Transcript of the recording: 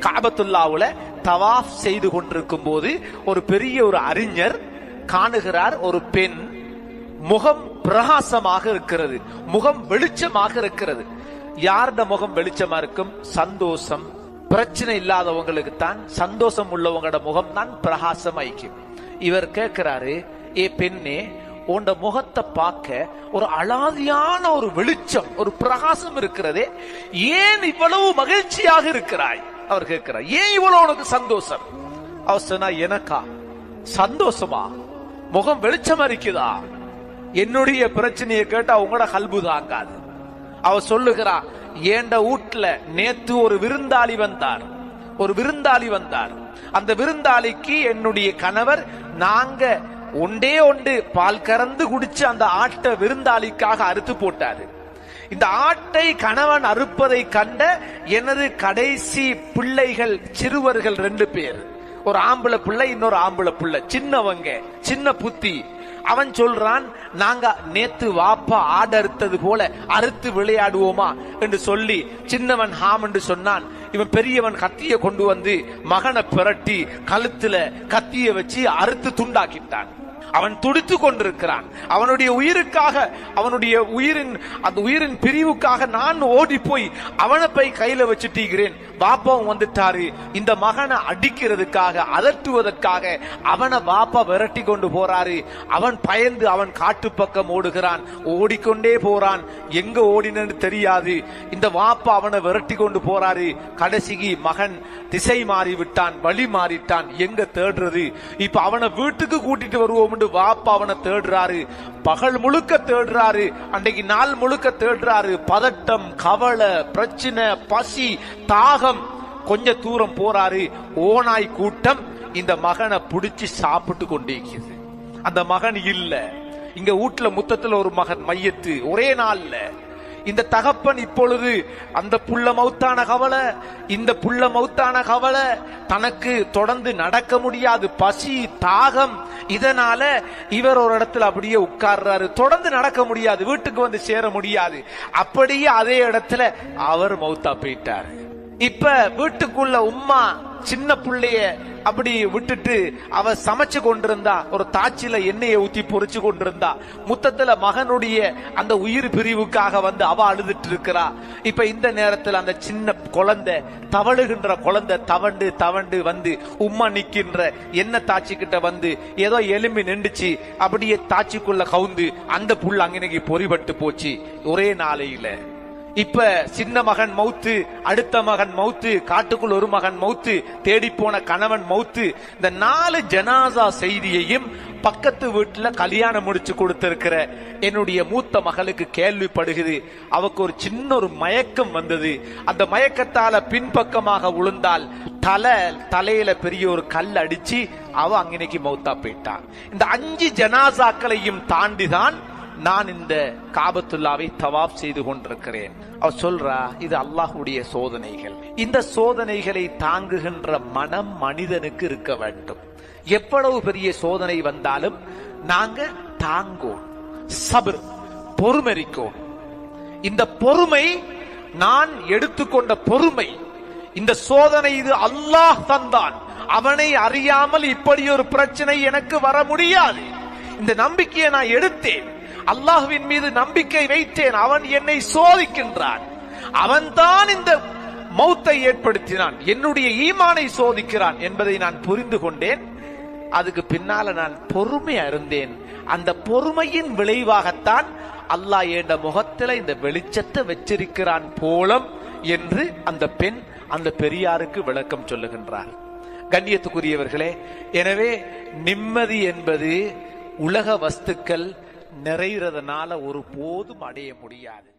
காபத்துல்லாவுல தவாஃப் செய்து கொண்டிருக்கும் போது ஒரு பெரிய ஒரு அறிஞர் காணுகிறார் ஒரு பெண். முகம் பிரகாசமாக இருக்கிறது. முகம் வெளிச்சமாக இருக்கிறது. யாருட முகம் வெளிச்சமா இருக்கும்? சந்தோஷம். பிரச்சனை இல்லாதவங்களுக்கு தான் சந்தோஷம் உள்ளவங்களோட முகம் தான் பிரகாசம் ஐக்கியம் இவர் கேட்கிறாரு ஏ பெண்ணே உண்ட முகத்தை பார்க்க ஒரு அலாதியான ஒரு வெளிச்சம் ஒரு பிரகாசம் இருக்கிறதே. ஏன் இவ்வளவு மகிழ்ச்சியாக இருக்கிறாய்? அவர் கேட்கிறார் ஏன் இவ்வளவு உனக்கு சந்தோஷம்? அவர் சொன்னா எனக்கா? சந்தோஷமா? முகம் வெளிச்சமா இருக்குதா? என்னுடைய பிரச்சனையை கேட்டா உங்களோட கல்பு தாங்காது. அவ சொல்லுகிறா ஏண்ட வீட்டுல நேத்து ஒரு விருந்தாளி வந்தார். ஒரு விருந்தாளி வந்தார். அந்த விருந்தாளிக்கு என்னுடைய கணவர் நாங்க ஒண்டே ஒன்று பால் கறந்து குடிச்சு அந்த ஆட்டை விருந்தாளிக்காக அறுத்து போட்டாரு. இந்த ஆட்டை கணவன் அறுப்பதை கண்ட எனது கடைசி பிள்ளைகள் சிறுவர்கள் ரெண்டு பேர். ஒரு ஆம்பளை பிள்ளை இன்னொரு ஆம்பளை பிள்ளை. சின்னவங்க சின்ன புத்தி. அவன் சொல்றான் நாங்க நேத்து வாப்பா ஆடு அறுத்தது போல அறுத்து விளையாடுவோமா? என்று சொல்லி சின்னவன் ஹாம் என்று சொன்னான். இவன் பெரியவன் கத்திய கொண்டு வந்து மகனை பிரட்டி கழுத்துல கத்திய வச்சு அறுத்து துண்டாக்கிட்டான். அவன் துடித்து கொண்டிருக்கிறான். அவனுடைய உயிருக்காக அவனுடைய உயிரின் அந்த உயிரின் பிரிவுக்காக நான் ஓடி போய் அவனை போய் கையில வச்சுட்டீங்கிறேன் பாப்பாவும் வந்துட்டாரு. இந்த மகனை அடிக்கிறதுக்காக அதட்டுவதற்காக அவனை பாப்பா விரட்டி கொண்டு போறாரு. அவன் பயந்து அவன் காட்டு பக்கம் ஓடுகிறான். ஓடிக்கொண்டே போறான். எங்க ஓடினு தெரியாது. இந்த வாப்பா அவனை விரட்டி கொண்டு போறாரு. கடைசிக்கு மகன் திசை மாறி விட்டான் வழி மாறிட்டான். எங்க தேடுறது? இப்ப அவனை வீட்டுக்கு கூட்டிட்டு வருவோம் வாப்பா அவனை தேடுறாரு. பகல் முழுக்க தேடுறாரு. அன்றைக்கு நாள் முழுக்க தேடுறாரு. பதட்டம் கவலை பிரச்சனை பசி தாகம். கொஞ்ச தூரம் போறாரு. ஓனாய் கூட்டம் இந்த மகனை பிடிச்சி சாப்பிட்டு கொண்டிருக்கிறது. அந்த மகன் இல்ல. இங்க வீட்டுல முத்தத்துல ஒரு மகன் மையத்து. ஒரே நாள்ல. இந்த தகப்பன் இப்பொழுது அந்த புள்ள மௌத்தான கவலை இந்த புள்ள மௌத்தான கவலை தனக்கு தொடர்ந்து நடக்க முடியாது. பசி தாகம் இதனால இவர் ஒரு இடத்துல அப்படியே உட்கார்றாரு. தொடர்ந்து நடக்க முடியாது வீட்டுக்கு வந்து சேர முடியாது. அப்படியே அதே இடத்துல அவர் மௌத்தா போயிட்டாரு. இப்ப வீட்டுக்குள்ள உம்மா சின்ன பிள்ளைய அப்படி விட்டுட்டு அவ சமைச்சு கொண்டிருந்தா ஒரு தாச்சில எண்ணெயை ஊத்தி பொறிச்சு கொண்டிருந்தா முத்தத்துல மகனுடைய அந்த உயிர் பிரிவுக்காக வந்து அவ அழுதுட்டு இருக்கிறா. இப்ப இந்த நேரத்துல அந்த சின்ன குழந்தை தவழுகின்ற குழந்தை தவண்டு தவண்டு வந்து உம்மா நிக்கின்ற எண்ணெய் தாச்சி கிட்ட வந்து ஏதோ எலும்பி நின்றுச்சு அப்படியே தாச்சிக்குள்ள கவுந்து அந்த புல் அங்கனைக்கு பொறிபட்டு போச்சு ஒரே நாளையில. இப்ப சின்ன மகன் மௌத்து அடுத்த மகன் மௌத்து காட்டுக்குள் ஒரு மகன் மௌத்து தேடி போன கணவன் மௌத்து இந்த நாலு ஜனாசா செய்தியையும் பக்கத்து வீட்டுல கல்யாணம் முடிச்சு கொடுத்திருக்கிற என்னுடைய மூத்த மகளுக்கு கேள்விப்படுகிறது. அவக்கு ஒரு சின்ன ஒரு மயக்கம் வந்தது. அந்த மயக்கத்தால பின்பக்கமாக உளுந்தால் தலை தலையில பெரிய ஒரு கல் அடிச்சு அவ அங்கனைக்கு மௌத்தா போயிட்டான் இந்த அஞ்சு ஜனாசாக்களையும் தாண்டிதான் நான் இந்த காபத்துல்லாவை தவாப் செய்து கொண்டிருக்கிறேன். அவர் சொல்றா இது அல்லாஹுடைய சோதனைகள். இந்த சோதனைகளை தாங்குகின்ற மனம் மனிதனுக்கு இருக்க வேண்டும். எவ்வளவு பெரிய சோதனை வந்தாலும் நாங்க தாங்கோம் சபர் பொறுமரிக்கோம் இந்த பொறுமை நான் எடுத்துக்கொண்ட பொறுமை இந்த சோதனை இது அல்லாஹ் தந்தான். அவனை அறியாமல் இப்படி ஒரு பிரச்சனை எனக்கு வர முடியாது. இந்த நம்பிக்கையை நான் எடுத்தேன். அல்லாஹுவின் மீது நம்பிக்கை வைத்தேன். அவன் என்னை சோதிக்கின்றான். அவன்தான் இந்த மௌத்தை ஏற்படுத்தினான். என்னுடைய ஈமானை சோதிக்கிறான் என்பதை நான் புரிந்து கொண்டேன். அதுக்கு பின்னால நான் பொறுமையா இருந்தேன். அந்த பொறுமையின் விளைவாகத்தான் அல்லாஹ் என்ற முகத்துல இந்த வெளிச்சத்தை வச்சிருக்கிறான் போலம் என்று அந்த பெண் அந்த பெரியாருக்கு விளக்கம் சொல்லுகின்றார். கண்ணியத்துக்குரியவர்களே எனவே நிம்மதி என்பது உலக வஸ்துக்கள் நிறைகிறதுனால ஒரு போதும் அடைய முடியாது.